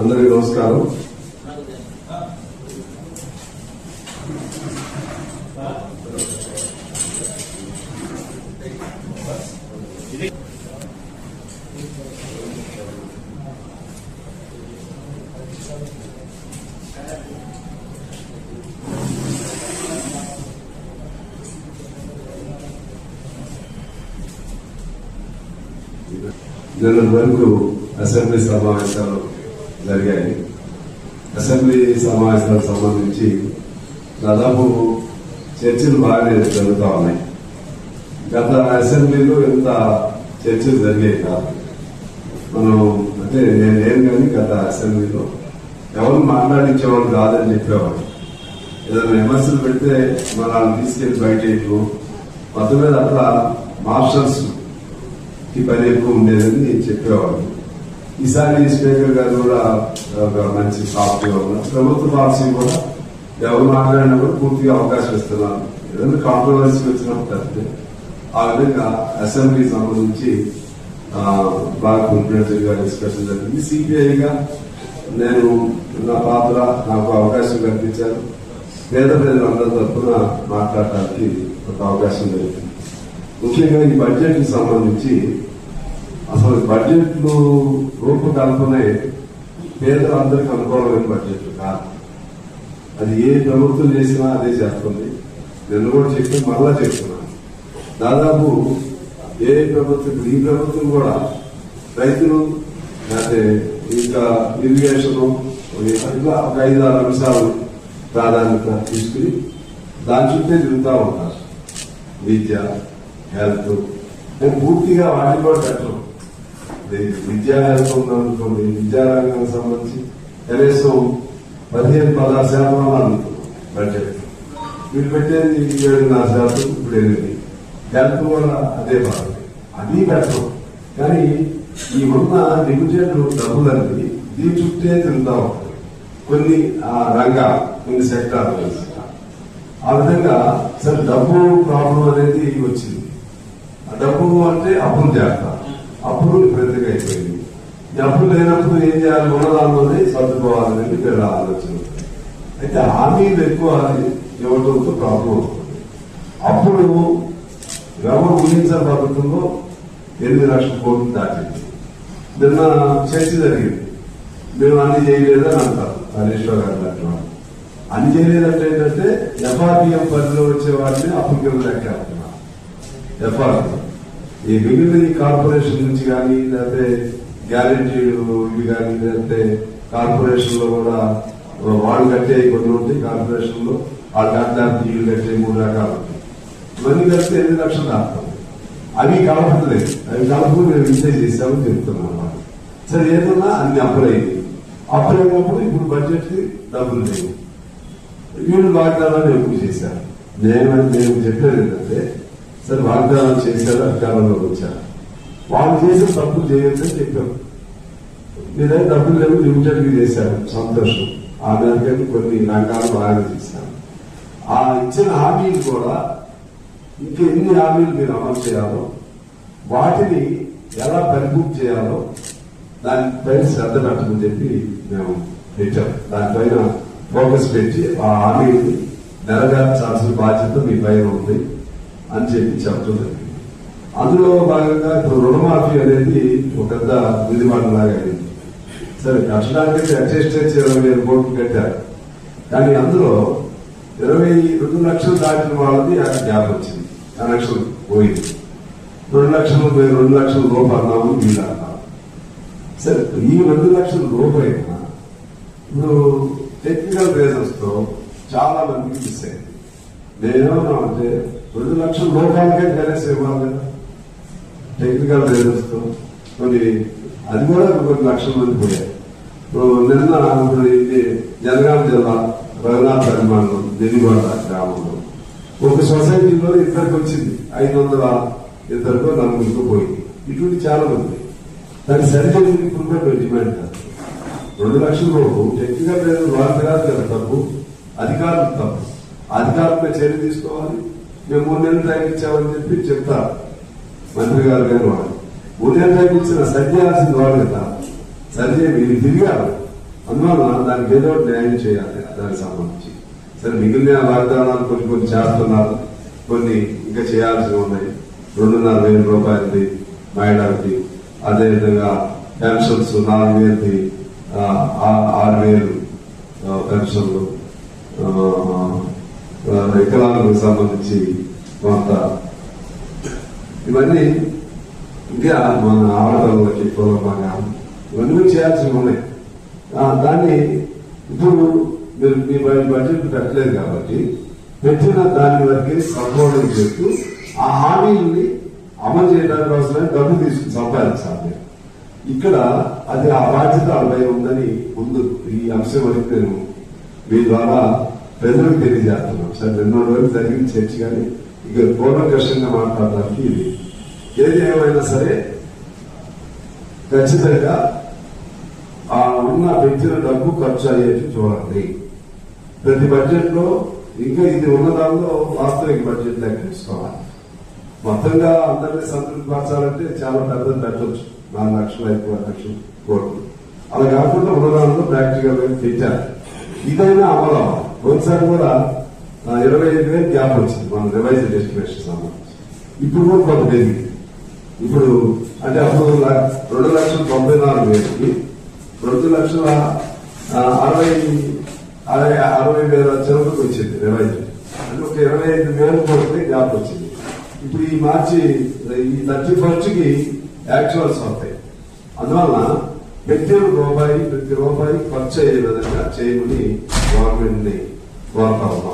అందరికీ నమస్కారం. నిన్న వరకు అసెంబ్లీ సమావేశాలు జరిగాయి. అసెంబ్లీ సమావేశాలకు సంబంధించి దాదాపు చర్చలు బాగానే జరుగుతూ ఉన్నాయి. గత అసెంబ్లీలో ఇంత చర్చలు జరిగాయి కాదు. మనం అంటే నేను ఏం కానీ గత అసెంబ్లీలో ఎవరు మాట్లాడించేవాడు కాదని చెప్పేవాడు ఏదైనా విమర్శలు పెడితే మనల్ని తీసుకెళ్ళి బయట వేయటం. మొత్తం మీద అట్లా మార్షల్స్ ఈ పని ఎక్కువ ఉండేదని చెప్పేవాడు ఈసారి స్పీకర్ గారు కూడా ఒక మంచి సాఫ్ట్వేర్ ఉన్నారు ప్రభుత్వ పాలసీ కూడా ఎవరు మాట్లాడినా కూడా పూర్తిగా అవకాశం ఇస్తున్నారు ఏదైనా కాంట్రవర్సీ వచ్చినప్పుడు తప్పితే ఆ విధంగా అసెంబ్లీ సంబంధించి బాగా కాన్ఫిడెన్షియల్గా డిస్కషన్ జరిగింది. సిపిఐగా నేను నా పాత్ర నాకు అవకాశం కల్పించాను పేద ప్రజలందరి తరఫున మాట్లాడటానికి ఒక అవకాశం జరిగింది ముఖ్యంగా ఈ బడ్జెట్కి సంబంధించి అసలు బడ్జెట్లు రూపకల్పనే పేదలందరికీ అనుకూలమైన బడ్జెట్ కాదు. అది ఏ ప్రభుత్వం చేసినా అదే చేస్తుంది. నిన్న కూడా చెప్పి మరలా చెప్తున్నాను. దాదాపు ఏ ప్రభుత్వం ఈ ప్రభుత్వం కూడా రైతులు అంటే ఇంకా ఇరిగేషన్ ఇట్లా ఒక ఐదు ఆరు అంశాలు ప్రాధాన్యత తీసుకుని దాని చుట్టే తిరుగుతూ ఉంటారు. విద్య హెల్త్ పూర్తిగా వాటిని కూడా పెట్టడం విద్యా హెల్త్ ఉందనుకోండి విద్యారంగానికి సంబంధించి కనీసం పదిహేను పదహారు శాతం అన్నాను బడ్జెట్. వీళ్ళు పెట్టేది ఏడున్నర శాతం ఇప్పుడు ఎనిమిది. హెల్త్ కూడా అదే బాధ. అది పెట్టడం కానీ ఈ ఉన్న నిరుద్యోగులు డబ్బులన్నీ దీని చుట్టే తిరుగుతా ఉంటాయి కొన్ని ఆ రంగాలు కొన్ని సెక్టార్లు ఆ విధంగా సరే డబ్బు ప్రాబ్లం అనేది వచ్చింది. ఆ డబ్బు అంటే అప్పులు చేస్తారు అప్పులు విపరీతంగా అయిపోయింది. ఈ అప్పులు లేనప్పుడు ఏం చేయాలి? ఉన్నదాన్ని సర్దుకోవాలని వెళ్ళి వీళ్ళ ఆలోచన. అయితే హామీలు ఎక్కువ ఇవ్వడంతో ప్రాబ్లం అప్పుడు ఎవరు ఊహించిన ప్రభుత్వంలో ఎనిమిది లక్షల కోట్లు దాటింది. నిన్న చర్చ జరిగింది. మేము అన్ని చేయలేదని అంటారు హరీశ్వర్ గారు లాంటి అన్ని చేయలేదంటే ఏంటంటే ఎఫ్ఆర్పిఎం పరిధిలో వచ్చే వాటిని అప్పుడు కింద లెక్క ఎఫ్ఆర్పి ఈ మిగిలిన కార్పొరేషన్ నుంచి కానీ లేకపోతే గ్యారెంటీలు ఇవి కానీ లేకపోతే కార్పొరేషన్లో కూడా వాళ్ళు కట్టే కొన్ని ఉంటాయి కార్పొరేషన్లో వాళ్ళు కట్టడానికి ఇల్లు కట్టే మూడు రకాలు ఇవన్నీ కలిస్తే ఎనిమిది లక్షలు దాటుతాం. అవి కలపట్లేదు. అవి కలుపు మేము విజయ్ చేశామని చెప్తున్నాం అన్నమాట. సరే ఏదన్నా అన్ని అప్పులైంది అయినప్పుడు ఇప్పుడు బడ్జెట్ డబ్బులు లేవు. వీళ్ళు వాగ్దానాలు ఎక్కువ చేశారు? నేను నేను చెప్పేది ఏంటంటే సరే వాగ్దానాలు చేశారు అధికారంలోకి వచ్చారు. వాళ్ళు చేసిన తప్పులు చేయొద్దని చెప్పారు. మీరే డబ్బులు లేవు లిమిటెడ్గా చేశారు. సంతోషం. ఆ మేరకు కొన్ని రంగాలు బాగా చేశారు ఆ ఇచ్చిన హామీలు కూడా ఇంకా ఎన్ని హామీలు మీరు అమలు చేయాలో వాటిని ఎలా పరిపూర్తి చేయాలో దానిపై శ్రద్ధ పెట్టమని చెప్పి మేము పెట్టాం. దానిపైన ఫోకస్ పెట్టి ఆ హామీని నెరవేర్చాల్సిన బాధ్యత మీ పైన ఉంది. అని చెప్పి చెప్పడం జరిగింది. అందులో భాగంగా ఇప్పుడు రుణమాఫీ అనేది ఒక పెద్ద విధిమాటలాగా అయింది. సరే కట్టడానికి అడ్జస్ట్ ఇరవై వేల కోట్లు కట్టారు. కానీ అందులో ఇరవై రెండు లక్షలు దాటిన వాళ్ళది ఆ గ్యాప్ వచ్చింది. కనెక్షన్ పోయింది. రెండు లక్షలు రెండు లక్షల లోపు అన్నాము వీళ్ళు అన్నాము సరే ఈ రెండు లక్షల లోపు అయినా ఇప్పుడు టెక్నికల్ రీజన్స్తో చాలా మందికి మిస్ అయింది నేనేమన్నా అంటే రెండు లక్షల లోపాలకే కనీసం ఇవ్వాలి టెక్నికల్ రీజన్స్ కొన్ని అది కూడా కొన్ని లక్షల మంది పోయాయి ఇప్పుడు నిన్న ఇది జనగాం జిల్లా రఘునాథ్ అభిమానులు దిల్లిగొండ గ్రామంలో. ఒక సొసైటీలో ఇద్దరికి వచ్చింది. ఐదు వందల ఇద్దరికో నలుగురికో పోయింది ఇటువంటి చాలా మంది. దాన్ని సరిచేసి ఇప్పుడు డిమాండ్ రెండు లక్షల లోపు టెక్నికల్ లేదు వారి కాదు కదా తప్పు. అధికారులు తప్పు. అధికారులపై చర్య తీసుకోవాలి. మేము మూడు నెలలు టైం ఇచ్చామని చెప్పి చెప్తా. మంత్రి గారు కానీ వాళ్ళు. మూడు నెలలు టైం ఇచ్చిన సరి వాళ్ళు కదా సరిచే వీళ్ళు తిరిగారు. అందువల్ల దానికి ఏదో న్యాయం చేయాలి దానికి సంబంధించి. సరే మిగిలిన వాగ్దానాలు కొన్ని కొన్ని చేస్తున్నారు కొన్ని ఇంకా చేయాల్సి ఉన్నాయి. రెండున్నర వేల రూపాయలది మహిళలకి అదేవిధంగా పెన్షన్స్ నాలుగు వేలది ఆరు వేలు పెన్షన్లు వికలాంగులకు సంబంధించి కొంత ఇవన్నీ ఇంకా మన ఆడపిల్లలకి కులపంగా ఇవన్నీ చేయాల్సి ఉన్నాయి. దాన్ని ఇప్పుడు మీరు మీ బడ్జెట్ పెట్టలేదు కాబట్టి పెట్టిన దాని వరకే సంపూర్ణం చేస్తూ ఆ హామీల్ని అమలు చేయడానికి అవసరమైన డబ్బు తీసుకుని సంపాదించాలి. ఇక్కడ అది ఆ బాధ్యత వాళ్ళపై ఉందని ముందు ఈ అంశం వరకు నేను మీ ద్వారా ప్రజలకు తెలియజేస్తున్నాం సార్ రెండు రోజులు జరిగిన చర్చ కానీ ఇక పూర్వకర్షంగా మాట్లాడడానికి ఇది. ఏది ఏమైనా సరే ఖచ్చితంగా ఆ ఉన్న పెంచిన డబ్బు ఖర్చు అయ్యేది చూడండి. ప్రతి బడ్జెట్లో ఇంకా ఇది ఉన్న దానిలో వాస్తవిక బడ్జెట్ లెక్క తీసుకోవాలి. మొత్తంగా అందరినీ సంతృప్తిపరచాలంటే చాలా పెద్దది పెట్టవచ్చు నాలుగు లక్షలు ఐదు లక్షలు కోట్లు. అలా కాకుండా ఉన్న దానిలో ప్రాక్టికల్గా పెట్టారు. ఇదైనా అమలు అవ్వాలి. ఒకసారి కూడా ఇరవై ఐదు వేలు గ్యాప్ వచ్చింది. మన రివైజ్డ్ డెస్టినేషన్ సంబంధించి ఇప్పుడు కూడా కొంత పెరిగింది ఇప్పుడు అంటే అప్పుడు రెండు లక్షల తొంభై నాలుగు వేలకి రెండు లక్షల అరవై అరవై అరవై వేల చివరికి వచ్చింది రివైజ్ అంటే ఒక ఇరవై ఐదు వేలు కోట్లే గ్యాప్ వచ్చింది. ఇప్పుడు ఈ మార్చి ఈ థర్టీ ఫస్ట్కి యాక్చువల్స్ వస్తాయి. అందువల్ల ప్రతి రూపాయి ప్రతి రూపాయి ఖర్చు అయ్యే విధంగా చేయమని గవర్నమెంట్ని ని కోరుతా ఉన్నాం